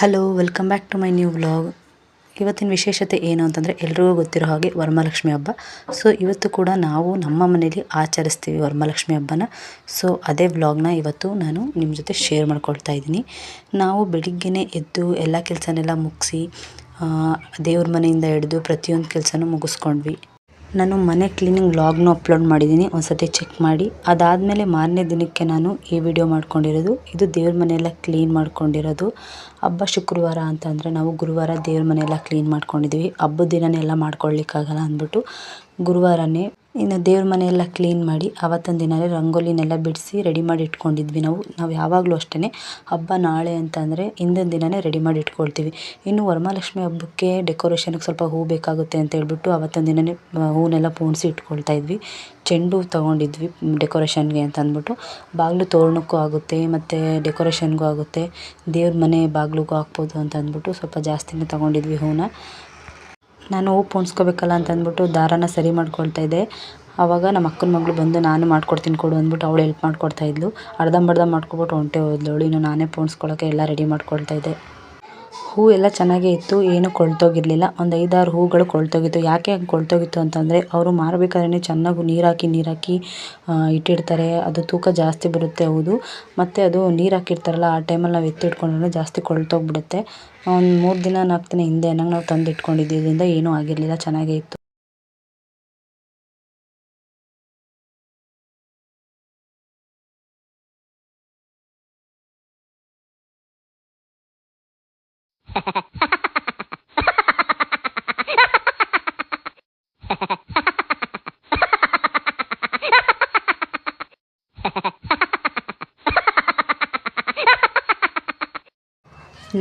Hello welcome back to my new vlog ಇವತ್ತಿನ ವಿಶೇಷತೆ ಏನು ಅಂತಂದರೆ ಎಲ್ರಿಗೂ ಗೊತ್ತಿರೋ ಹಾಗೆ ವರಮಹಾಲಕ್ಷ್ಮಿ ಹಬ್ಬ. ಸೊ ಇವತ್ತು ಕೂಡ ನಾವು ನಮ್ಮ ಮನೇಲಿ ಆಚರಿಸ್ತೀವಿ ವರಮಹಾಲಕ್ಷ್ಮಿ ಹಬ್ಬನ. ಸೊ ಅದೇ ವ್ಲಾಗ್ನ ಇವತ್ತು ನಾನು ನಿಮ್ಮ ಜೊತೆ ಶೇರ್ ಮಾಡ್ಕೊಳ್ತಾ ಇದ್ದೀನಿ. ನಾವು ಬೆಳಿಗ್ಗೆನೇ ಎದ್ದು ಎಲ್ಲ ಕೆಲಸನೆಲ್ಲ ಮುಗಿಸಿ ದೇವ್ರ ಮನೆಯಿಂದ ಹಿಡಿದು ಪ್ರತಿಯೊಂದು ಕೆಲಸನೂ ಮುಗಿಸ್ಕೊಂಡ್ವಿ. ನಾನು ಮನೆ ಕ್ಲೀನಿಂಗ್ ವ್ಲಾಗ್ನು ಅಪ್ಲೋಡ್ ಮಾಡಿದ್ದೀನಿ. ಒಂದ್ಸತಿ ಚೆಕ್ ಮಾಡಿ. ಅದಾದಮೇಲೆ ಮಾರನೇ ದಿನಕ್ಕೆ ನಾನು ಈ ವಿಡಿಯೋ ಮಾಡ್ಕೊಂಡಿರೋದು. ಇದು ದೇವ್ರ ಮನೆಯೆಲ್ಲ ಕ್ಲೀನ್ ಮಾಡ್ಕೊಂಡಿರೋದು. ಹಬ್ಬ ಶುಕ್ರವಾರ ಅಂತ ಅಂದರೆ ನಾವು ಗುರುವಾರ ದೇವ್ರ ಮನೆಯೆಲ್ಲ ಕ್ಲೀನ್ ಮಾಡ್ಕೊಂಡಿದ್ದೀವಿ ಹಬ್ಬದ ದಿನನೇ ಎಲ್ಲ ಮಾಡ್ಕೊಳ್ಲಿಕ್ಕಾಗಲ್ಲ ಅಂದ್ಬಿಟ್ಟು ಗುರುವಾರನೇ ಇನ್ನು ದೇವ್ರ ಮನೆಯೆಲ್ಲ ಕ್ಲೀನ್ ಮಾಡಿ ಆವತ್ತಿನ ದಿನವೇ ರಂಗೋಲಿನೆಲ್ಲ ಬಿಡಿಸಿ ರೆಡಿ ಮಾಡಿ ಇಟ್ಕೊಂಡಿದ್ವಿ ನಾವು. ನಾವು ಯಾವಾಗಲೂ ಅಷ್ಟೇ ಹಬ್ಬ ನಾಳೆ ಅಂತಂದರೆ ಹಿಂದಿನ ದಿನವೇ ರೆಡಿ ಮಾಡಿ ಇಟ್ಕೊಳ್ತೀವಿ. ಇನ್ನು ವರಮಹಾಲಕ್ಷ್ಮಿ ಹಬ್ಬಕ್ಕೆ ಡೆಕೋರೇಷನ್ಗೆ ಸ್ವಲ್ಪ ಹೂ ಬೇಕಾಗುತ್ತೆ ಅಂತ ಹೇಳ್ಬಿಟ್ಟು ಆವತ್ತಿನ ದಿನವೇ ಹೂವನ್ನೆಲ್ಲ ಪೋಣಿಸಿ ಇಟ್ಕೊಳ್ತಾ ಇದ್ವಿ. ಚೆಂಡು ತೊಗೊಂಡಿದ್ವಿ ಡೆಕೋರೇಷನ್ಗೆ ಅಂತ ಅಂದ್ಬಿಟ್ಟು. ಬಾಗಿಲು ತೋರಣಕ್ಕೂ ಆಗುತ್ತೆ, ಮತ್ತು ಡೆಕೋರೇಷನ್ಗೂ ಆಗುತ್ತೆ. ದೇವ್ರ ಮನೆ ಬಾಗಿಲಿಗೂ ಹಾಕ್ಬೋದು ಅಂತ ಅಂದ್ಬಿಟ್ಟು ಸ್ವಲ್ಪ ಜಾಸ್ತಿನೇ ತೊಗೊಂಡಿದ್ವಿ ಹೂವನ್ನ ನಾನು ಹೂ ಪೋಣಿಸ್ಕೋಬೇಕಲ್ಲ ಅಂತ ಅಂದ್ಬಿಟ್ಟು ದಾರಾನ ಸರಿ ಮಾಡ್ಕೊಳ್ತಾ ಇದ್ದೆ. ಆವಾಗ ನಮ್ಮ ಅಕ್ಕನ ಮಗಳು ಬಂದು, ನಾನು ಮಾಡ್ಕೊಡ್ತೀನಿ ಕೊಡು ಅಂದ್ಬಿಟ್ಟು ಅವಳು ಹೆಲ್ಪ್ ಮಾಡ್ಕೊಡ್ತಾ ಇದ್ಲು. ಅರ್ಧಂಬರ್ಧ ಮಾಡ್ಕೊಬಿಟ್ಟು ಹೊಂಟೆ ಹೋದ್ಲು. ಅವಳು, ಇನ್ನು ನಾನೇ ಪೋಣಿಸ್ಕೊಳ್ಳೋಕೆ ಎಲ್ಲ ರೆಡಿ ಮಾಡ್ಕೊಳ್ತಾ ಇದ್ದೆ. ಹೂ ಎಲ್ಲ ಚೆನ್ನಾಗೆ ಇತ್ತು, ಏನು ಕೊಳ್ತೋಗಿರಲಿಲ್ಲ. ಒಂದು ಐದಾರು ಹೂಗಳು ಕೊಳ್ತೋಗಿತ್ತು. ಯಾಕೆ ಹಂಗೆ ಕೊಳ್ತೋಗಿತ್ತು ಅಂತಂದರೆ, ಅವರು ಮಾರಬೇಕಾದ್ರೆ ಚೆನ್ನಾಗಿ ನೀರಾಕಿ ಹಾಕಿ ನೀರು ಹಾಕಿ ಇಟ್ಟಿರ್ತಾರೆ. ಅದು ತೂಕ ಜಾಸ್ತಿ ಬರುತ್ತೆ, ಹೌದು. ಮತ್ತು ಅದು ನೀರು ಹಾಕಿರ್ತಾರಲ್ಲ ಆ ಟೈಮಲ್ಲಿ ನಾವು ಎತ್ತಿಟ್ಕೊಂಡ್ರೆ ಜಾಸ್ತಿ ಕೊಳ್ತೋಗ್ಬಿಡುತ್ತೆ. ಒಂದು ಮೂರು ದಿನ, ನಾಲ್ಕು ದಿನ ಹಿಂದೆ ನಾವು ತಂದು ಇಟ್ಕೊಂಡಿದ್ದರಿಂದ ಏನೂ ಆಗಿರಲಿಲ್ಲ, ಚೆನ್ನಾಗೇ ಇತ್ತು.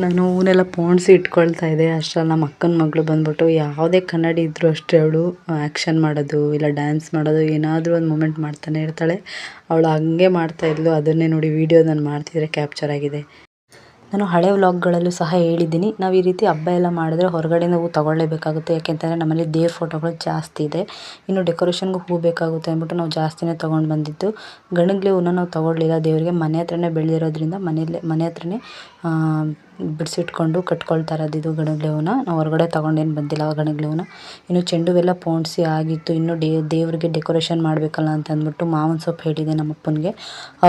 ನಾನು ಹೂನೆಲ್ಲ ಪೋಣಿಸಿ ಇಟ್ಕೊಳ್ತಾ ಇದ್ದೆ. ಅಷ್ಟ್ರಲ್ಲಿ ನಮ್ಮ ಅಕ್ಕನ ಮಗಳು ಬಂದ್ಬಿಟ್ಟು ಯಾವುದೇ ಕನ್ನಡಿ ಇದ್ದರೂ ಅಷ್ಟೇ ಅವಳು ಆ್ಯಕ್ಷನ್ ಮಾಡೋದು ಇಲ್ಲ ಡ್ಯಾನ್ಸ್ ಮಾಡೋದು, ಏನಾದರೂ ಒಂದು ಮೂಮೆಂಟ್ ಮಾಡ್ತಾನೆ ಇರ್ತಾಳೆ. ಅವಳು ಹಂಗೆ ಮಾಡ್ತಾ ಇದ್ಲು. ಅದನ್ನೇ ನೋಡಿ ವೀಡಿಯೋ ನಾನು ಮಾಡ್ತಿದ್ರೆ ಕ್ಯಾಪ್ಚರ್ ಆಗಿದೆ. ನಾನು ಹಳೆ ವ್ಲಾಗ್ಗಳಲ್ಲೂ ಸಹ ಹೇಳಿದ್ದೀನಿ. ನಾವು ಈ ರೀತಿ ಹಬ್ಬ ಎಲ್ಲ ಮಾಡಿದ್ರೆ ಹೊರಗಡೆಯಿಂದ ಹೂ ತೊಗೊಳ್ಳೇಬೇಕಾಗುತ್ತೆ. ಯಾಕೆಂತಂದರೆ ನಮ್ಮಲ್ಲಿ ದೇವ್ರ ಫೋಟೋಗಳು ಜಾಸ್ತಿ ಇದೆ. ಇನ್ನು ಡೆಕೋರೇಷನ್ಗೂ ಹೂ ಬೇಕಾಗುತ್ತೆ ಅಂದ್ಬಿಟ್ಟು ನಾವು ಜಾಸ್ತಿನೇ ತೊಗೊಂಡು ಬಂದಿದ್ದು. ಗಣಗ್ಲೆ ಹೂನ ನಾವು ತಗೊಳ್ಳಿಲ್ಲ. ದೇವರಿಗೆ ಮನೆ ಹತ್ರನೇ ಬೆಳೆದಿರೋದ್ರಿಂದ ಮನೆಯಲ್ಲೇ, ಮನೆ ಹತ್ರನೇ ಬಿಡಿಸಿಟ್ಕೊಂಡು ಕಟ್ಕೊಳ್ತಾ ಇರೋದು ಇದು ಗಣಗ್ಲೆ ಹೂನ. ನಾವು ಹೊರಗಡೆ ತೊಗೊಂಡೇನು ಬಂದಿಲ್ಲ ಗಣಗ್ಲೆ ಹೂವನ್ನ ಇನ್ನು ಚೆಂಡು ಹೂವೆಲ್ಲ ಪೋಣಿಸಿ ಆಗಿತ್ತು. ಇನ್ನು ದೇವ್ರಿಗೆ ಡೆಕೋರೇಷನ್ ಮಾಡಬೇಕಲ್ಲ ಅಂತ ಅಂದ್ಬಿಟ್ಟು ಮಾವಿನ ಸೊಪ್ಪು ಹೇಳಿದೆ ನಮ್ಮ ಅಪ್ಪನಿಗೆ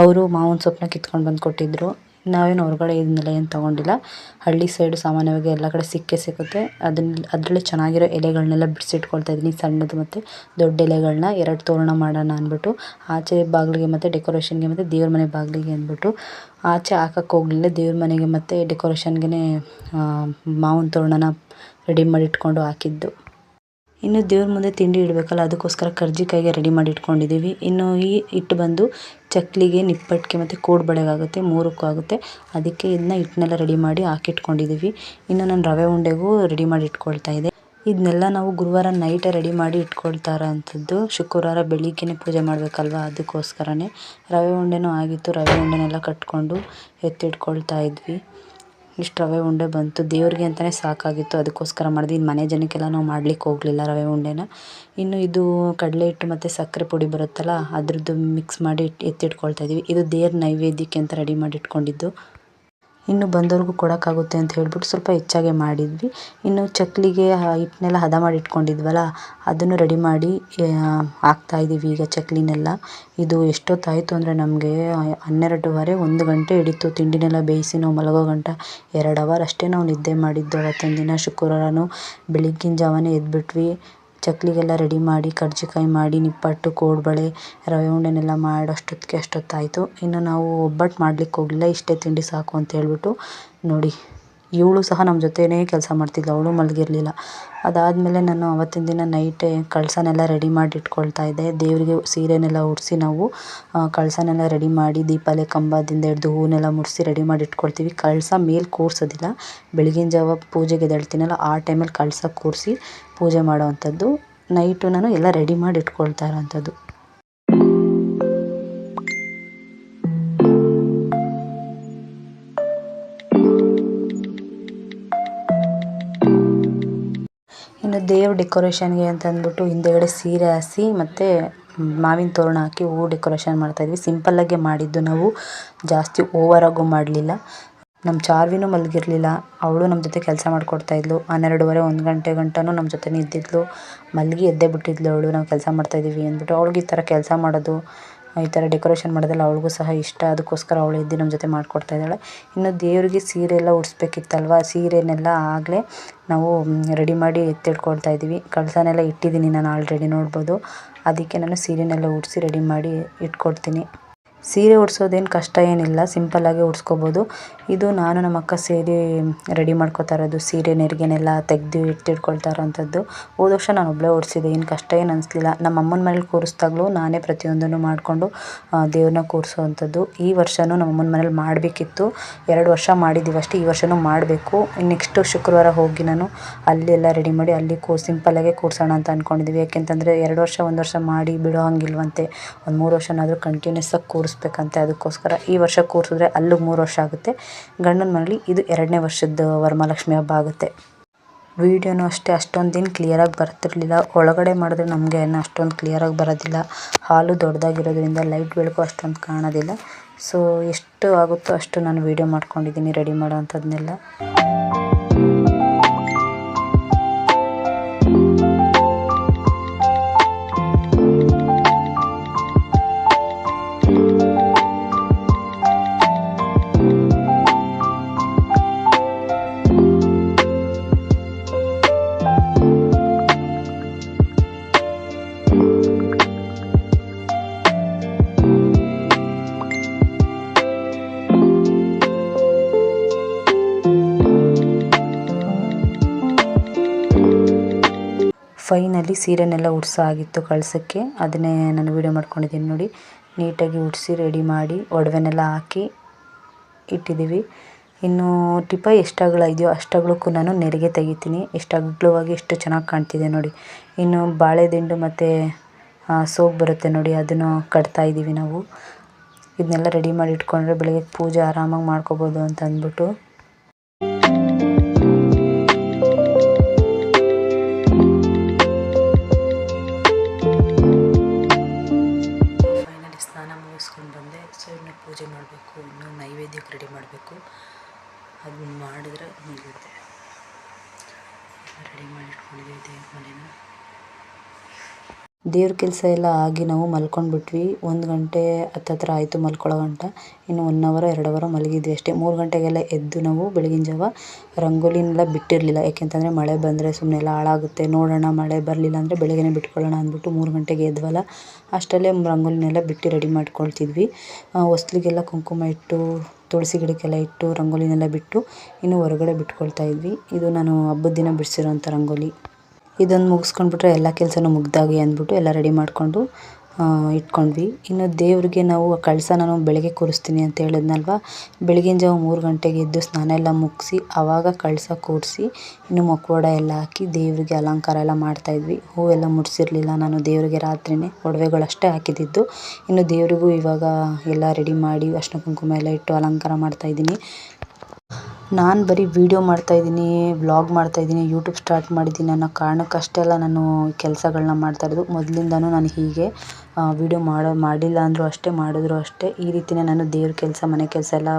ಅವರು ಮಾವಿನ ಸೊಪ್ಪನ್ನ ಕಿತ್ಕೊಂಡು ಬಂದು ಕೊಟ್ಟಿದ್ದರು ನಾವೇನು ಹೊರಗಡೆ ಇದನ್ನೆಲ್ಲ ಏನು ತೊಗೊಂಡಿಲ್ಲ. ಹಳ್ಳಿ ಸೈಡು ಸಾಮಾನ್ಯವಾಗಿ ಎಲ್ಲ ಕಡೆ ಸಿಕ್ಕೇ ಸಿಗುತ್ತೆ ಅದನ್ನ ಅದರಲ್ಲಿ ಚೆನ್ನಾಗಿರೋ ಎಲೆಗಳನ್ನೆಲ್ಲ ಬಿಡಿಸಿಟ್ಕೊಳ್ತಾ ಇದ್ದೀನಿ, ಸಣ್ಣದು ಮತ್ತು ದೊಡ್ಡ ಎಲೆಗಳನ್ನ ಎರಡು ತೋರಣ ಮಾಡೋಣ ಅಂದ್ಬಿಟ್ಟು, ಆಚೆ ಬಾಗಿಲಿಗೆ ಮತ್ತು ಡೆಕೋರೇಷನ್ಗೆ ಮತ್ತು ದೇವ್ರ ಮನೆ ಬಾಗಿಲಿಗೆ ಅಂದ್ಬಿಟ್ಟು, ಆಚೆ ಹಾಕಕ್ಕೆ ಹೋಗಲಿಲ್ಲ. ದೇವ್ರ ಮನೆಗೆ ಮತ್ತು ಡೆಕೋರೇಷನ್ಗೆ ಮಾವಿನ ತೋರಣನ ರೆಡಿ ಮಾಡಿ ಇಟ್ಕೊಂಡು ಹಾಕಿದ್ದು. ಇನ್ನು ದೇವ್ರ ಮುಂದೆ ತಿಂಡಿ ಇಡಬೇಕಲ್ಲ, ಅದಕ್ಕೋಸ್ಕರ ಕರ್ಜಿಕಾಯಿಗೆ ರೆಡಿ ಮಾಡಿ ಇಟ್ಕೊಂಡಿದ್ದೀವಿ ಇನ್ನು ಈ ಹಿಟ್ಟು ಬಂದು ಚಕ್ಕಲಿಗೆ ನಿಪ್ಪಟ್ಟಿಗೆ ಮತ್ತು ಕೋಡುಬಳೆಗಾಗುತ್ತೆ ಮೂರಕ್ಕೂ ಆಗುತ್ತೆ. ಅದಕ್ಕೆ ಇದನ್ನ ಹಿಟ್ಟನ್ನೆಲ್ಲ ರೆಡಿ ಮಾಡಿ ಹಾಕಿಟ್ಕೊಂಡಿದ್ದೀವಿ ಇನ್ನು ನಾನು ರವೆ ಉಂಡೆಗೂ ರೆಡಿ ಮಾಡಿ ಇಟ್ಕೊಳ್ತಾ ಇದ್ದೆ. ಇದನ್ನೆಲ್ಲ ನಾವು ಗುರುವಾರ ನೈಟೇ ರೆಡಿ ಮಾಡಿ ಇಟ್ಕೊಳ್ತಾ ಇರೋಂಥದ್ದು ಶುಕ್ರವಾರ ಬೆಳಿಗ್ಗೆನೇ ಪೂಜೆ ಮಾಡಬೇಕಲ್ವ ಅದಕ್ಕೋಸ್ಕರನೇ. ರವೆ ಉಂಡೆನೂ ಆಗಿತ್ತು, ರವೆ ಉಂಡೆನೆಲ್ಲ ಕಟ್ಕೊಂಡು ಎತ್ತಿಟ್ಕೊಳ್ತಾ ಇದ್ವಿ. ಇಷ್ಟು ರವೆ ಉಂಡೆ ಬಂತು. ದೇವ್ರಿಗೆ ಅಂತಲೇ ಸಾಕಾಗಿತ್ತು. ಅದಕ್ಕೋಸ್ಕರ ಮಾಡಿದ್ವಿ. ಇನ್ನು ಮನೆ ಜನಕ್ಕೆಲ್ಲ ನಾವು ಮಾಡ್ಲಿಕ್ಕೆ ಹೋಗಲಿಲ್ಲ ರವೆ ಉಂಡೆನ. ಇನ್ನು ಇದು ಕಡಲೆ ಹಿಟ್ಟು ಮತ್ತು ಸಕ್ಕರೆ ಪುಡಿ ಬರುತ್ತಲ್ಲ, ಅದ್ರದ್ದು ಮಿಕ್ಸ್ ಮಾಡಿ ಎತ್ತಿಟ್ಕೊಳ್ತಾ ಇದ್ದೀವಿ ಇದು ದೇವ್ರ ನೈವೇದ್ಯಕ್ಕೆ ಅಂತ ರೆಡಿ ಮಾಡಿ ಇಟ್ಕೊಂಡಿದ್ದು. ಇನ್ನು ಬಂದವ್ರಿಗೂ ಕೊಡೋಕ್ಕಾಗುತ್ತೆ ಅಂತ ಹೇಳ್ಬಿಟ್ಟು ಸ್ವಲ್ಪ ಹೆಚ್ಚಾಗೆ ಮಾಡಿದ್ವಿ. ಇನ್ನು ಚಕ್ಕಲಿಗೆ ಹಿಟ್ಟನ್ನೆಲ್ಲ ಹದ ಮಾಡಿ ಇಟ್ಕೊಂಡಿದ್ವಲ್ಲ, ಅದನ್ನು ರೆಡಿ ಮಾಡಿ ಹಾಕ್ತಾ ಇದ್ದೀವಿ ಈಗ ಚಕ್ಕಲಿನೆಲ್ಲ ಇದು ಎಷ್ಟೊತ್ತಾಯಿತು ಅಂದರೆ ನಮಗೆ ಹನ್ನೆರಡುವರೆ, ಒಂದು ಗಂಟೆ ಹಿಡಿತು. ತಿಂಡಿನೆಲ್ಲ ಬೇಯಿಸಿ ನಾವು ಮಲಗೋ ಗಂಟ ಎರಡು ಅವರ್ ಅಷ್ಟೇ ನಾವು ನಿದ್ದೆ ಮಾಡಿದ್ದು. ಅವತ್ತಿನ ದಿನ ಶುಕ್ರವಾರನೂ ಬೆಳಗ್ಗಿನ ಜಾವನೇ ಎದ್ಬಿಟ್ವಿ. ಚಕ್ಕಲಿಗೆಲ್ಲ ರೆಡಿ ಮಾಡಿ, ಕರ್ಜಿಕಾಯಿ ಮಾಡಿ, ನಿಪ್ಪಟ್ಟು, ಕೋಡುಬಳೆ, ರವೆ ಉಂಡೆನೆಲ್ಲ ಮಾಡೋಷ್ಟೊತ್ತಿಗೆ ಅಷ್ಟೊತ್ತಾಯಿತು. ಇನ್ನು ನಾವು ಒಬ್ಬಟ್ಟು ಮಾಡ್ಲಿಕ್ಕೆ ಹೋಗಲಿಲ್ಲ ಇಷ್ಟೇ ತಿಂಡಿ ಸಾಕು ಅಂತ ಹೇಳ್ಬಿಟ್ಟು ನೋಡಿ. ಇವಳು ಸಹ ನಮ್ಮ ಜೊತೆನೇ ಕೆಲಸ ಮಾಡ್ತಿದ್ಲು, ಅವಳು ಮಲಗಿರ್ಲಿಲ್ಲ. ಅದಾದಮೇಲೆ ನಾನು ಅವತ್ತಿನ ದಿನ ನೈಟೇ ಕಳಸನೆಲ್ಲ ರೆಡಿ ಮಾಡಿ ಇಟ್ಕೊಳ್ತಾ ಇದ್ದೆ. ದೇವರಿಗೆ ಸೀರೆನೆಲ್ಲ ಉಡಿಸಿ ನಾವು ಕಳಸನೆಲ್ಲ ರೆಡಿ ಮಾಡಿ ದೀಪಾಲೆ ಕಂಬದಿಂದ ಹಿಡ್ದು ಹೂವನ್ನೆಲ್ಲ ಮುಡಿಸಿ ರೆಡಿ ಮಾಡಿ ಇಟ್ಕೊಳ್ತೀವಿ. ಕಳಸ ಮೇಲೆ ಕೂರಿಸೋದಿಲ್ಲ. ಬೆಳಗಿನ ಜಾವ ಪೂಜೆಗೆ ಎದ್ದೇಳ್ತೀನಲ್ಲ, ಆ ಟೈಮಲ್ಲಿ ಕಳಸ ಕೂರಿಸಿ ಪೂಜೆ ಮಾಡೋವಂಥದ್ದು ನೈಟು ನಾನು ಎಲ್ಲ ರೆಡಿ ಮಾಡಿ ಇಟ್ಕೊಳ್ತಾ ಇರೋವಂಥದ್ದು ದೇವ್ರ ಡೆಕೋರೇಷನ್ಗೆ ಅಂತ ಅಂದ್ಬಿಟ್ಟು ಹಿಂದೆಗಡೆ ಸೀರೆ ಹಾಸಿ ಮತ್ತೆ ಮಾವಿನ ತೋರಣ ಹಾಕಿ ಹೂ ಡೆಕೋರೇಷನ್ ಮಾಡ್ತಾ ಇದ್ವಿ. ಸಿಂಪಲ್ ಆಗೇ ಮಾಡಿದ್ದು ನಾವು. ಜಾಸ್ತಿ ಓವರ್ ಆಗು ಮಾಡಲಿಲ್ಲ. ನಮ್ಮ ಚಾರ್ವಿನೂ ಮಲಗಿರ್ಲಿಲ್ಲ. ಅವಳು ನಮ್ಮ ಜೊತೆ ಕೆಲಸ ಮಾಡಿಕೊಡ್ತಾಯಿದ್ಲು ಹನ್ನೆರಡುವರೆ, ಒಂದು ಗಂಟೆ ಗಂಟನೂ ನಮ್ಮ ಜೊತೆ ಇದ್ದಿದ್ಲು. ಮಲಗಿ ಎದ್ದೇ ಬಿಟ್ಟಿದ್ಲು ಅವಳು. ನಾವು ಕೆಲಸ ಮಾಡ್ತಾ ಇದ್ದೀವಿ ಅಂದ್ಬಿಟ್ಟು ಅವಳಿಗೆ ಈ ಥರ ಕೆಲಸ ಮಾಡೋದು ಈ ತರ ಡೆಕೋರೇಷನ್ ಮಾಡೋದೆಲ್ಲ ಅವಳಿಗೂ ಸಹ ಇಷ್ಟ. ಅದಕ್ಕೋಸ್ಕರ ಅವಳು ಎದ್ದು ನಮ್ಮ ಜೊತೆ ಮಾಡ್ಕೊಡ್ತಾ ಇದ್ದಾಳೆ. ಇನ್ನು ದೇವರಿಗೆ ಸೀರೆ ಎಲ್ಲ ಉಡಿಸ್ಬೇಕಿತ್ತಲ್ವ? ಸೀರೆನೆಲ್ಲ ಆಗಲೇ ನಾವು ರೆಡಿ ಮಾಡಿ ಎತ್ತಿಟ್ಕೊಳ್ತಾ ಇದ್ದೀವಿ. ಕಳಸನೆಲ್ಲ ಇಟ್ಟಿದ್ದೀನಿ ನಾನು ಆಲ್ರೆಡಿ ನೋಡ್ಬೋದು. ಅದಕ್ಕೆ ನಾನು ಸೀರೆನೆಲ್ಲ ಉಡಿಸಿ ರೆಡಿ ಮಾಡಿ ಇಟ್ಕೊಡ್ತೀನಿ. ಸೀರೆ ಉಡ್ಸೋದೇನು ಕಷ್ಟ ಏನಿಲ್ಲ. ಸಿಂಪಲ್ಲಾಗಿ ಉಡ್ಸ್ಕೊಬೋದು. ಇದು ನಾನು ನಮ್ಮ ಅಕ್ಕ ಸೇರಿ ರೆಡಿ ಮಾಡ್ಕೋತಾ ಇರೋದು. ಸೀರೆ, ನೆರಿಗೆನೆಲ್ಲ ತೆಗೆದು ಎತ್ತಿಟ್ಕೊಳ್ತಾ ಇರೋವಂಥದ್ದು ಹೋದ ವರ್ಷ ನಾನು ಒಬ್ಬಳೇ ಓಡಿಸಿದೆ ಏನು ಕಷ್ಟ, ಏನು ಅನಿಸ್ಲಿಲ್ಲ. ನಮ್ಮ ಅಮ್ಮನ ಮನೇಲಿ ಕೂರಿಸ್ದಾಗಲೂ ನಾನೇ ಪ್ರತಿಯೊಂದನ್ನು ಮಾಡಿಕೊಂಡು ದೇವ್ರನ್ನ ಕೂರಿಸುವಂಥದ್ದು. ಈ ವರ್ಷವೂ ನಮ್ಮ ಅಮ್ಮನ ಮನೇಲಿ ಮಾಡಬೇಕಿತ್ತು. ಎರಡು ವರ್ಷ ಮಾಡಿದ್ದೀವಿ ಅಷ್ಟೇ, ಈ ವರ್ಷವೂ ಮಾಡಬೇಕು. ನೆಕ್ಸ್ಟು ಶುಕ್ರವಾರ ಹೋಗಿ ನಾನು ಅಲ್ಲೆಲ್ಲ ರೆಡಿ ಮಾಡಿ, ಅಲ್ಲಿ ಕೂ ಸಿಂಪಲ್ಲಾಗೆ ಕೂರಿಸೋಣ ಅಂತ ಅಂದ್ಕೊಂಡಿದ್ದೀವಿ ಯಾಕೆಂತಂದರೆ ಎರಡು ವರ್ಷ, ಒಂದು ವರ್ಷ ಮಾಡಿ ಬಿಡೋ ಹಂಗಿಲ್ವಂತೆ. ಒಂದು ಮೂರು ವರ್ಷನಾದರೂ ಕಂಟಿನ್ಯೂಸ್ ಆಗಿ ಕೂರಿಸ್ಬೇಕಂತೆ. ಅದಕ್ಕೋಸ್ಕರ ಈ ವರ್ಷ ಕೂರಿಸಿದ್ರೆ ಅಲ್ಲಿಗೆ ಮೂರು ವರ್ಷ ಆಗುತ್ತೆ. ಗಂಡನ ಮನೇಲಿ ಇದು ಎರಡನೇ ವರ್ಷದ ವರಮಹಾಲಕ್ಷ್ಮಿ ಹಬ್ಬ ಆಗುತ್ತೆ. ವಿಡಿಯೋನೂ ಅಷ್ಟೇ ಅಷ್ಟೊಂದು ದಿನ ಕ್ಲಿಯರಾಗಿ ಬರ್ತಿರ್ಲಿಲ್ಲ. ಒಳಗಡೆ ಮಾಡಿದ್ರೆ ನಮಗೆ ಏನು ಅಷ್ಟೊಂದು ಕ್ಲಿಯರಾಗಿ ಬರೋದಿಲ್ಲ. ಹಾಲು ದೊಡ್ಡದಾಗಿರೋದ್ರಿಂದ ಲೈಟ್ ಬೆಳಕು ಅಷ್ಟೊಂದು ಕಾಣೋದಿಲ್ಲ. ಸೊ ಎಷ್ಟು ಆಗುತ್ತೋ ಅಷ್ಟು ನಾನು ವೀಡಿಯೋ ಮಾಡ್ಕೊಂಡಿದ್ದೀನಿ ರೆಡಿ ಮಾಡೋ ಅಂಥದ್ದನ್ನೆಲ್ಲ ಫೈನಲಿ ಸೀರೆನೆಲ್ಲ ಉಡ್ಸೋ ಆಗಿತ್ತು ಕಳ್ಸೋಕ್ಕೆ. ಅದನ್ನೇ ನಾನು ವೀಡಿಯೋ ಮಾಡ್ಕೊಂಡಿದ್ದೀನಿ ನೋಡಿ. ನೀಟಾಗಿ ಉಡಿಸಿ ರೆಡಿ ಮಾಡಿ ಒಡವೆನೆಲ್ಲ ಹಾಕಿ ಇಟ್ಟಿದ್ದೀವಿ. ಇನ್ನು ಟಿಪ ಎಷ್ಟು ಅಗಲ ಇದೆಯೋ ನಾನು ನೆರಿಗೆ ತೆಗಿತೀನಿ. ಎಷ್ಟು ಎಷ್ಟು ಚೆನ್ನಾಗಿ ಕಾಣ್ತಿದೆ ನೋಡಿ. ಇನ್ನು ಬಾಳೆದಿಂಡು ಮತ್ತು ಸೋಗು ಬರುತ್ತೆ ನೋಡಿ, ಅದನ್ನು ಕಟ್ತಾ ಇದ್ದೀವಿ ನಾವು. ಇದನ್ನೆಲ್ಲ ರೆಡಿ ಮಾಡಿ ಇಟ್ಕೊಂಡ್ರೆ ಬೆಳಗ್ಗೆ ಪೂಜೆ ಆರಾಮಾಗಿ ಮಾಡ್ಕೋಬೋದು ಅಂತ ಅಂದ್ಬಿಟ್ಟು. ನೈವೇದ್ಯಕ್ಕೆ ರೆಡಿ ಮಾಡಬೇಕು. ಅದು ಮಾಡಿದ್ರೆ ಮುಗಿಯುತ್ತೆ. ರೆಡಿ ಮಾಡಿ ಇಟ್ಕೊಂಡಿದ್ದೀವಿ ದೇವ್ರ ಮನೇನ. ದೇವ್ರ ಕೆಲಸ ಎಲ್ಲ ಆಗಿ ನಾವು ಮಲ್ಕೊಂಡ್ಬಿಟ್ವಿ. ಒಂದು ಗಂಟೆ ಹತ್ತತ್ರ ಆಯಿತು ಮಲ್ಕೊಳ್ಳೋ ಗಂಟ. ಇನ್ನು ಒನ್ ಅವರ್ ಎರಡು ಅವರ್ ಮಲಗಿದ್ವಿ ಅಷ್ಟೇ. ಮೂರು ಗಂಟೆಗೆಲ್ಲ ಎದ್ದು ನಾವು ಬೆಳಗಿನ ಜಾವ ರಂಗೋಲಿನೆಲ್ಲ ಬಿಟ್ಟಿರಲಿಲ್ಲ. ಯಾಕೆಂತಂದರೆ ಮಳೆ ಬಂದರೆ ಸುಮ್ಮನೆ ಎಲ್ಲ ಹಾಳಾಗುತ್ತೆ. ನೋಡೋಣ ಮಳೆ ಬರಲಿಲ್ಲ ಅಂದರೆ ಬೆಳಗ್ಗೆನೇ ಬಿಟ್ಕೊಳ್ಳೋಣ ಅಂದ್ಬಿಟ್ಟು ಮೂರು ಗಂಟೆಗೆ ಎದ್ವಲ್ಲ. ಅಷ್ಟರಲ್ಲೇ ರಂಗೋಲಿನೆಲ್ಲ ಬಿಟ್ಟು ರೆಡಿ ಮಾಡ್ಕೊಳ್ತಿದ್ವಿ. ಹೊಸ್ಲಿಗೆಲ್ಲ ಕುಂಕುಮ ಇಟ್ಟು ತುಳಸಿ ಗಿಡಕ್ಕೆಲ್ಲ ಇಟ್ಟು ರಂಗೋಲಿನೆಲ್ಲ ಬಿಟ್ಟು ಇನ್ನು ಹೊರಗಡೆ ಬಿಟ್ಕೊಳ್ತಾ ಇದ್ವಿ. ಇದು ನಾನು ಹಬ್ಬದ ದಿನ ಬಿಡಿಸಿರೋಂಥ ರಂಗೋಲಿ. ಇದೊಂದು ಮುಗಿಸ್ಕೊಂಡ್ಬಿಟ್ರೆ ಎಲ್ಲ ಕೆಲಸನೂ ಮುಗ್ದಾಗಿ ಅಂದ್ಬಿಟ್ಟು ಎಲ್ಲ ರೆಡಿ ಮಾಡಿಕೊಂಡು ಇಟ್ಕೊಂಡ್ವಿ. ಇನ್ನು ದೇವ್ರಿಗೆ ನಾವು ಕಳಸ ನಾನು ಬೆಳಗ್ಗೆ ಕೂರಿಸ್ತೀನಿ ಅಂತ ಹೇಳಿದ್ನಲ್ವಾ? ಬೆಳಗಿನ ಜಾವ ಮೂರು ಗಂಟೆಗೆ ಎದ್ದು ಸ್ನಾನ ಎಲ್ಲ ಮುಗಿಸಿ ಆವಾಗ ಕಳಸ ಕೂರಿಸಿ, ಇನ್ನು ಮೊಕ್ಕೋಡ ಎಲ್ಲ ಹಾಕಿ ದೇವರಿಗೆ ಅಲಂಕಾರ ಎಲ್ಲ ಮಾಡ್ತಾಯಿದ್ವಿ ಹೂವೆಲ್ಲ ಮುಡಿಸಿರ್ಲಿಲ್ಲ ನಾನು ದೇವರಿಗೆ ರಾತ್ರಿನೇ, ಒಡವೆಗಳಷ್ಟೇ ಹಾಕಿದ್ದಿದ್ದು ಇನ್ನು ದೇವರಿಗೂ ಇವಾಗ ಎಲ್ಲ ರೆಡಿ ಮಾಡಿ, ಅರ್ಶಿನ ಕುಂಕುಮ ಎಲ್ಲ ಇಟ್ಟು ಅಲಂಕಾರ ಮಾಡ್ತಾ ಇದ್ದೀನಿ. ನಾನು ಬರೀ ವೀಡಿಯೋ ಮಾಡ್ತಾಯಿದ್ದೀನಿ ವ್ಲಾಗ್ ಮಾಡ್ತಾಯಿದ್ದೀನಿ ಯೂಟ್ಯೂಬ್ ಸ್ಟಾರ್ಟ್ ಮಾಡಿದ್ದೀನಿ ಅನ್ನೋ ಕಾರಣಕ್ಕಷ್ಟೆಲ್ಲ ನಾನು ಕೆಲಸಗಳನ್ನ ಮಾಡ್ತಾ ಇರೋದು. ಮೊದಲಿಂದನೂ ನಾನು ಹೀಗೆ. ವೀಡಿಯೋ ಮಾಡೋ, ಮಾಡಿಲ್ಲ ಅಂದರೂ ಅಷ್ಟೇ ಮಾಡಿದ್ರು ಅಷ್ಟೇ. ಈ ರೀತಿಯೇ ನಾನು ದೇವ್ರ ಕೆಲಸ, ಮನೆ ಕೆಲಸ ಎಲ್ಲ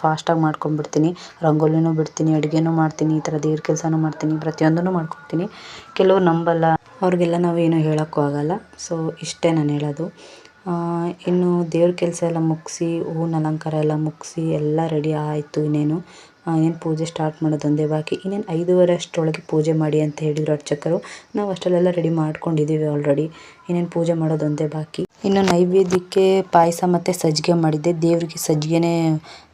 ಫಾಸ್ಟಾಗಿ ಮಾಡ್ಕೊಂಡ್ಬಿಡ್ತೀನಿ. ರಂಗೋಲಿನೂ ಬಿಡ್ತೀನಿ, ಅಡುಗೆನೂ ಮಾಡ್ತೀನಿ, ಈ ಥರ ದೇವ್ರ ಕೆಲಸನೂ ಮಾಡ್ತೀನಿ, ಪ್ರತಿಯೊಂದನ್ನು ಮಾಡ್ಕೊಡ್ತೀನಿ. ಕೆಲವ್ರು ನಂಬಲ್ಲ, ಅವ್ರಿಗೆಲ್ಲ ನಾವು ಏನೂ ಹೇಳೋಕ್ಕೂ ಆಗೋಲ್ಲ. ಸೊ ಇಷ್ಟೇ ನಾನು ಹೇಳೋದು. ಇನ್ನು ದೇವ್ರ ಕೆಲಸ ಎಲ್ಲ ಮುಗಿಸಿ, ಹೂವಿನ ಅಲಂಕಾರ ಎಲ್ಲ ಮುಗಿಸಿ, ಎಲ್ಲ ರೆಡಿ ಆಯಿತು ಇನ್ನೇನು. ಏನು ಪೂಜೆ ಸ್ಟಾರ್ಟ್ ಮಾಡೋದೊಂದೇ ಬಾಕಿ. ಇನ್ನೇನು ಐದೂವರೆ ಅಷ್ಟರೊಳಗೆ ಪೂಜೆ ಮಾಡಿ ಅಂತ ಹೇಳಿದರು ಅರ್ಚಕರು. ನಾವು ಅಷ್ಟರಲ್ಲೆಲ್ಲ ರೆಡಿ ಮಾಡ್ಕೊಂಡಿದ್ದೀವಿ ಆಲ್ರೆಡಿ ಇನ್ನೇನು ಪೂಜೆ ಮಾಡೋದೊಂದೇ ಬಾಕಿ. ಇನ್ನು ನೈವೇದ್ಯಕ್ಕೆ ಪಾಯಸ ಮತ್ತು ಸಜ್ಜಿಗೆ ಮಾಡಿದ್ದೆ. ದೇವರಿಗೆ ಸಜ್ಜಿಗೆನೇ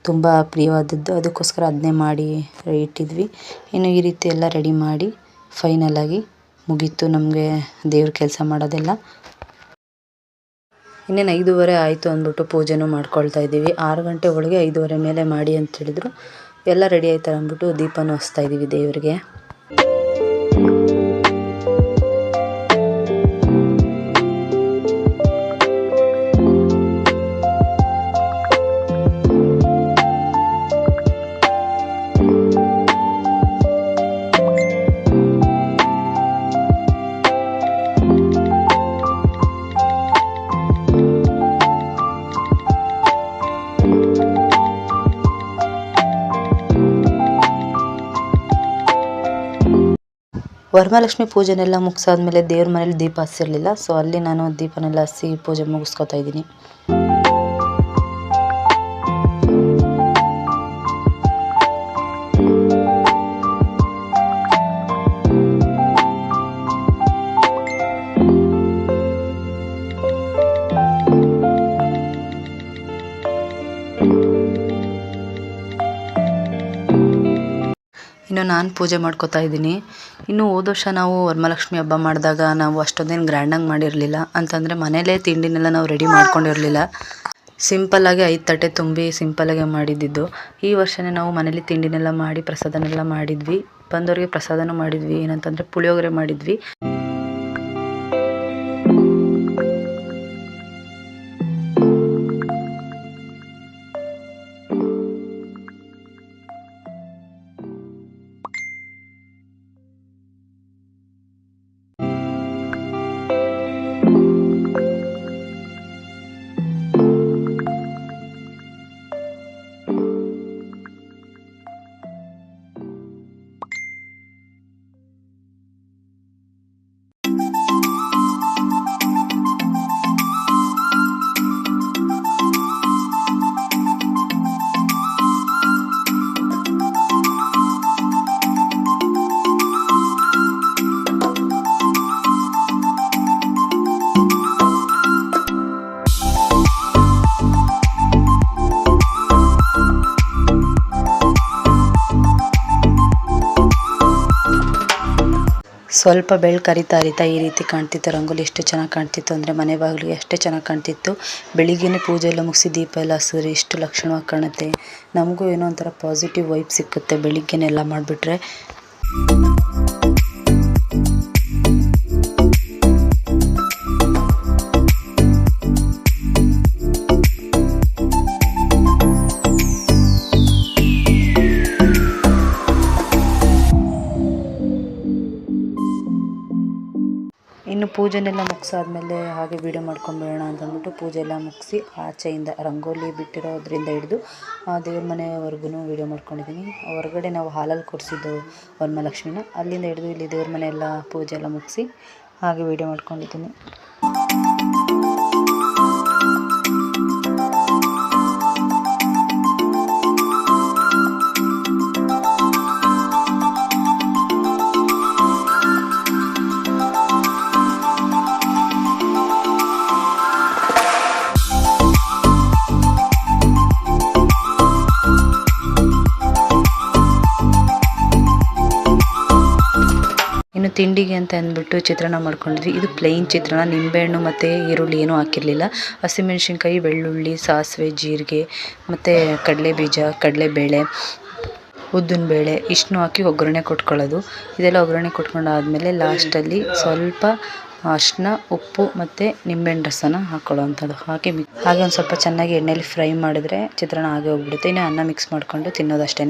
ತುಂಬ ಪ್ರಿಯವಾದದ್ದು. ಅದಕ್ಕೋಸ್ಕರ ಅದನ್ನೇ ಮಾಡಿ ಇಟ್ಟಿದ್ವಿ. ಇನ್ನು ಈ ರೀತಿ ಎಲ್ಲ ರೆಡಿ ಮಾಡಿ ಫೈನಲಾಗಿ ಮುಗೀತು ನಮಗೆ ದೇವ್ರ ಕೆಲಸ ಮಾಡೋದೆಲ್ಲ. ಇನ್ನೇನು ಐದೂವರೆ ಆಯಿತು ಅಂದ್ಬಿಟ್ಟು ಪೂಜೆನೂ ಮಾಡ್ಕೊಳ್ತಾ ಇದ್ದೀವಿ. ಆರು ಗಂಟೆ ಒಳಗೆ ಐದೂವರೆ ಮೇಲೆ ಮಾಡಿ ಅಂತ ಹೇಳಿದ್ರು. ಎಲ್ಲ ರೆಡಿ ಆಯ್ತಾರೆ ಅಂದ್ಬಿಟ್ಟು ದೀಪನ ಹಚ್ತಾ ಇದ್ದೀವಿ ದೇವರಿಗೆ. ವರಮಹಾಲಕ್ಷ್ಮಿ ಪೂಜೆನೆಲ್ಲ ಮುಗಿಸಾದ್ಮೇಲೆ ದೇವ್ರ ಮನೇಲಿ ದೀಪ ಹಚ್ಚಿರಲಿಲ್ಲ. ಸೊ ಅಲ್ಲಿ ನಾನು ದೀಪನೆಲ್ಲ ಹಚ್ಚಿ ಪೂಜೆ ಮುಗಿಸ್ಕೊತಾ ಇದ್ದೀನಿ. ನಾನು ಪೂಜೆ ಮಾಡ್ಕೋತಾ ಇದ್ದೀನಿ. ಇನ್ನು ಹೋದ ವರ್ಷ ನಾವು ವರಮಹಾಲಕ್ಷ್ಮಿ ಹಬ್ಬ ಮಾಡಿದಾಗ ನಾವು ಅಷ್ಟೊಂದೇನು ಗ್ರ್ಯಾಂಡಾಗಿ ಮಾಡಿರಲಿಲ್ಲ. ಅಂತಂದರೆ ಮನೆಯಲ್ಲೇ ತಿಂಡಿನೆಲ್ಲ ನಾವು ರೆಡಿ ಮಾಡ್ಕೊಂಡಿರಲಿಲ್ಲ. ಸಿಂಪಲ್ಲಾಗಿ ಐದು ತಟ್ಟೆ ತುಂಬಿ ಸಿಂಪಲ್ಲಾಗೆ ಮಾಡಿದ್ದಿದ್ದು. ಈ ವರ್ಷನೇ ನಾವು ಮನೇಲಿ ತಿಂಡಿನೆಲ್ಲ ಮಾಡಿ ಪ್ರಸಾದನೆಲ್ಲ ಮಾಡಿದ್ವಿ. ಬಂದವರಿಗೆ ಪ್ರಸಾದನೂ ಮಾಡಿದ್ವಿ. ಏನಂತಂದರೆ ಪುಳಿಯೋಗರೆ ಮಾಡಿದ್ವಿ. ಸ್ವಲ್ಪ ಬೆಳಕು ಹರಿತಾ ಹರಿತಾ ಈ ರೀತಿ ಕಾಣ್ತಿತ್ತು. ರಂಗೋಲಿ ಎಷ್ಟು ಚೆನ್ನಾಗಿ ಕಾಣ್ತಿತ್ತು ಅಂದರೆ ಮನೆ ಬಾಗಿಲಿಗೆ ಅಷ್ಟೇ ಚೆನ್ನಾಗಿ ಕಾಣ್ತಿತ್ತು. ಬೆಳಿಗ್ಗೆನೆ ಪೂಜೆ ಎಲ್ಲ ಮುಗಿಸಿ ದೀಪ ಎಲ್ಲ ಹಸಿದ್ರೆ ಎಷ್ಟು ಲಕ್ಷಣವಾಗಿ ಕಾಣುತ್ತೆ. ನಮಗೂ ಏನೋ ಒಂಥರ ಪಾಸಿಟಿವ್ ವೈಬ್ ಸಿಕ್ಕುತ್ತೆ ಬೆಳಿಗ್ಗೆನೆಲ್ಲ ಮಾಡಿಬಿಟ್ರೆ. ಇನ್ನು ಪೂಜೆನೆಲ್ಲ ಮುಗಿಸಾದ್ಮೇಲೆ ಹಾಗೆ ವೀಡಿಯೋ ಮಾಡ್ಕೊಂಬಿಡೋಣ ಅಂತಂದ್ಬಿಟ್ಟು ಪೂಜೆ ಎಲ್ಲ ಮುಗಿಸಿ ಆಚೆಯಿಂದ ರಂಗೋಲಿ ಬಿಟ್ಟಿರೋದ್ರಿಂದ ಹಿಡಿದು ದೇವ್ರ ಮನೆವರೆಗೂ ವೀಡಿಯೋ ಮಾಡ್ಕೊಂಡಿದ್ದೀನಿ ಹೊರಗಡೆ ನಾವು ಹಾಲಲ್ಲಿ ಕೊಡಿಸಿದ್ದು ವರಮಹಾಲಕ್ಷ್ಮಿನ ಅಲ್ಲಿಂದ ಹಿಡಿದು ಇಲ್ಲಿ ದೇವ್ರ ಮನೆ ಎಲ್ಲ ಪೂಜೆ ಎಲ್ಲ ಮುಗಿಸಿ ಹಾಗೆ ವೀಡಿಯೋ ಮಾಡ್ಕೊಂಡಿದ್ದೀನಿ ತಿಂಡಿಗೆ ಅಂತ ಅಂದ್ಬಿಟ್ಟು ಚಿತ್ರಾನ್ನ ಮಾಡ್ಕೊಂಡಿದ್ವಿ. ಇದು ಪ್ಲೈನ್ ಚಿತ್ರಾನ್ನ ನಿಂಬೆಹಣ್ಣು ಮತ್ತು ಈರುಳ್ಳಿ ಏನೂ ಹಾಕಿರಲಿಲ್ಲ. ಹಸಿಮೆಣ್ಸಿನ್ಕಾಯಿ, ಬೆಳ್ಳುಳ್ಳಿ, ಸಾಸಿವೆ, ಜೀರಿಗೆ, ಮತ್ತು ಕಡಲೆಬೀಜ, ಕಡಲೆಬೇಳೆ, ಉದ್ದಿನಬೇಳೆ ಇಷ್ಟನ್ನೂ ಹಾಕಿ ಒಗ್ಗರಣೆ ಕೊಟ್ಕೊಳ್ಳೋದು. ಇದೆಲ್ಲ ಒಗ್ಗರಣೆ ಕೊಟ್ಕೊಂಡಾದ್ಮೇಲೆ ಲಾಸ್ಟಲ್ಲಿ ಸ್ವಲ್ಪ ಅರಿಶಿನ ಉಪ್ಪು ಮತ್ತು ನಿಂಬೆಹಣ್ಣು ರಸನ ಹಾಕ್ಕೊಳ್ಳೋವಂಥದ್ದು ಹಾಕಿ ಮಿ ಹಾಗೆ ಒಂದು ಸ್ವಲ್ಪ ಚೆನ್ನಾಗಿ ಎಣ್ಣೆಯಲ್ಲಿ ಫ್ರೈ ಮಾಡಿದ್ರೆ ಚಿತ್ರಾನ್ನ ಹಾಗೆ ಹೋಗ್ಬಿಡುತ್ತೆ. ಇನ್ನು ಅನ್ನ ಮಿಕ್ಸ್ ಮಾಡಿಕೊಂಡು ತಿನ್ನೋದಷ್ಟೇ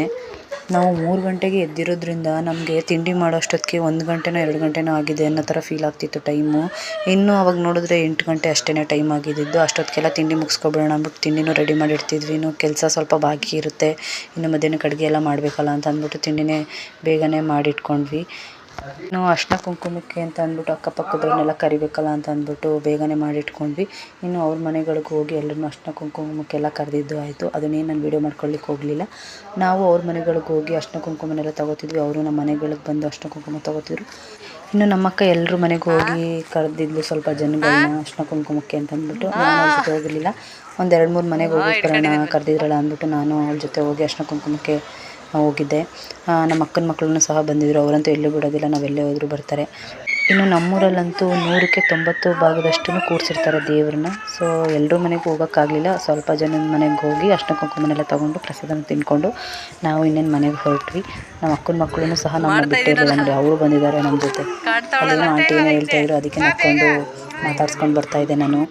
ನಾವು ಮೂರು ಗಂಟೆಗೆ ಎದ್ದಿರೋದ್ರಿಂದ ನಮಗೆ ತಿಂಡಿ ಮಾಡೋಷ್ಟೊತ್ತಿಗೆ ಒಂದು ಗಂಟೆನೋ ಎರಡು ಗಂಟೆನೋ ಆಗಿದೆ ಅನ್ನೋ ಥರ ಫೀಲ್ ಆಗ್ತಿತ್ತು ಟೈಮು ಇನ್ನು ಅವಾಗ ನೋಡಿದ್ರೆ ಎಂಟು ಗಂಟೆ ಅಷ್ಟೇ ಟೈಮ್ ಆಗಿದ್ದು ಅಷ್ಟೊತ್ತಿಗೆಲ್ಲ ತಿಂಡಿ ಮುಗಿಸ್ಕೊಬಿಡೋಣ ಅಂದ್ಬಿಟ್ಟು ತಿಂಡಿನೂ ರೆಡಿ ಮಾಡಿ ಇಡ್ತಿದ್ವಿ. ಇನ್ನು ಕೆಲಸ ಸ್ವಲ್ಪ ಬಾಕಿ ಇರುತ್ತೆ. ಇನ್ನು ಮಧ್ಯಾಹ್ನಕ್ಕೆ ಅಡುಗೆ ಎಲ್ಲ ಮಾಡಬೇಕಲ್ಲ ಅಂತ ಅಂದ್ಬಿಟ್ಟು ತಿಂಡಿನೇ ಬೇಗನೆ ಮಾಡಿಟ್ಕೊಂಡ್ವಿ ಇನ್ನು ಅರ್ಶಿನ ಕುಂಕುಮಕ್ಕೆ ಅಂತ ಅಂದ್ಬಿಟ್ಟು ಅಕ್ಕಪಕ್ಕದವ್ರನ್ನೆಲ್ಲ ಕರಿಬೇಕಲ್ಲ ಅಂತ ಅಂದ್ಬಿಟ್ಟು ಬೇಗನೆ ಮಾಡಿಟ್ಕೊಂಡ್ವಿ. ಇನ್ನು ಅವ್ರ ಮನೆಗಳಿಗೆ ಹೋಗಿ ಎಲ್ಲರನ್ನೂ ಅರ್ಶಿನ ಕುಂಕುಮಕ್ಕೆಲ್ಲ ಕರೆದಿದ್ದು ಆಯಿತು. ಅದನ್ನೇನು ನಾನು ವೀಡಿಯೋ ಮಾಡ್ಕೊಳ್ಳಿಕ್ಕೆ ಹೋಗಲಿಲ್ಲ. ನಾವು ಅವ್ರ ಮನೆಗಳಿಗೆ ಹೋಗಿ ಅರ್ಶಿನ ಕುಂಕುಮನೆಲ್ಲ ತಗೋತಿದ್ವಿ. ಅವರು ನಮ್ಮ ಮನೆಗಳಿಗೆ ಬಂದು ಅರ್ಶಿನ ಕುಂಕುಮ ತಗೋತಿದ್ರು. ಇನ್ನು ನಮ್ಮಕ್ಕ ಎಲ್ಲರ ಮನೆಗೆ ಹೋಗಿ ಕರೆದಿದ್ಲು ಸ್ವಲ್ಪ ಜನಗಳನ್ನ ಅರ್ಶಿನ ಕುಂಕುಮಕ್ಕೆ ಅಂತ ಅಂದ್ಬಿಟ್ಟು ನಾನು ಅವ್ರ ಜೊತೆ ಹೋಗಲಿಲ್ಲ ಒಂದು ಎರಡು ಮೂರು ಮನೆಗೆ ಹೋಗಿ ಬರೋಣ ಕರೆದಿದ್ರಲ್ಲ ಅಂದ್ಬಿಟ್ಟು ನಾನು ಅವ್ರ ಜೊತೆ ಹೋಗಿ ಅರ್ಶಿನ ಕುಂಕುಮಕ್ಕೆ ಹೋಗಿದ್ದೆ. ನಮ್ಮ ಅಕ್ಕನ ಮಕ್ಕಳನ್ನು ಸಹ ಬಂದಿದ್ದರು ಅವರಂತೂ ಎಲ್ಲೂ ಬಿಡೋದಿಲ್ಲ. ನಾವು ಎಲ್ಲೇ ಹೋದರೂ ಬರ್ತಾರೆ. ಇನ್ನು ನಮ್ಮೂರಲ್ಲಂತೂ ನೂರಕ್ಕೆ ತೊಂಬತ್ತು ಭಾಗದಷ್ಟು ಕೂರಿಸಿರ್ತಾರೆ ದೇವ್ರನ್ನ. ಸೊ ಎಲ್ಲರೂ ಮನೆಗೆ ಹೋಗೋಕ್ಕಾಗಲಿಲ್ಲ. ಸ್ವಲ್ಪ ಜನದ ಮನೆಗೆ ಹೋಗಿ ಅರ್ಶಿನ ಕುಂಕುಮನೆಲ್ಲ ತೊಗೊಂಡು ಪ್ರಸಾದನ ತಿಂದ್ಕೊಂಡು ನಾವು ಇನ್ನೇನು ಮನೆಗೆ ಹೊರಟ್ವಿ. ನಮ್ಮ ಅಕ್ಕನ ಮಕ್ಕಳನ್ನು ಸಹ ನಮ್ಮ ಬಿಟ್ಟಿರಲಿಲ್ಲ ಅಂದರೆ ಅವರು ಬಂದಿದ್ದಾರೆ ನಮ್ಮ ಜೊತೆ. ಅಲ್ಲೇನೋ ಆಂಟಿ ಏನೋ ಹೇಳ್ತಾ ಇದ್ರು. ಅದಕ್ಕೆ ನಕ್ಕೊಂಡು ಮಾತಾಡ್ಸ್ಕೊಂಡು ಬರ್ತಾ ಇದ್ದೆ ನಾನು.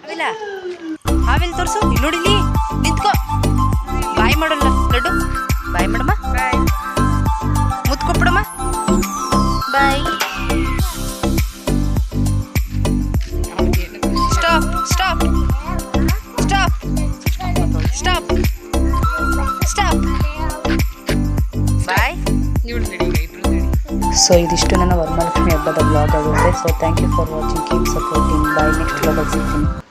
ಸೊ ಇದಿಷ್ಟು ನನ್ನ ವರಮಹಾಲಕ್ಷ್ಮಿ ಹಬ್ಬದ ಬ್ಲಾಗ್ ಆಗುತ್ತೆ. So thank you for watching keep supporting bye next blog ಸಿಗ್ತೀನಿ.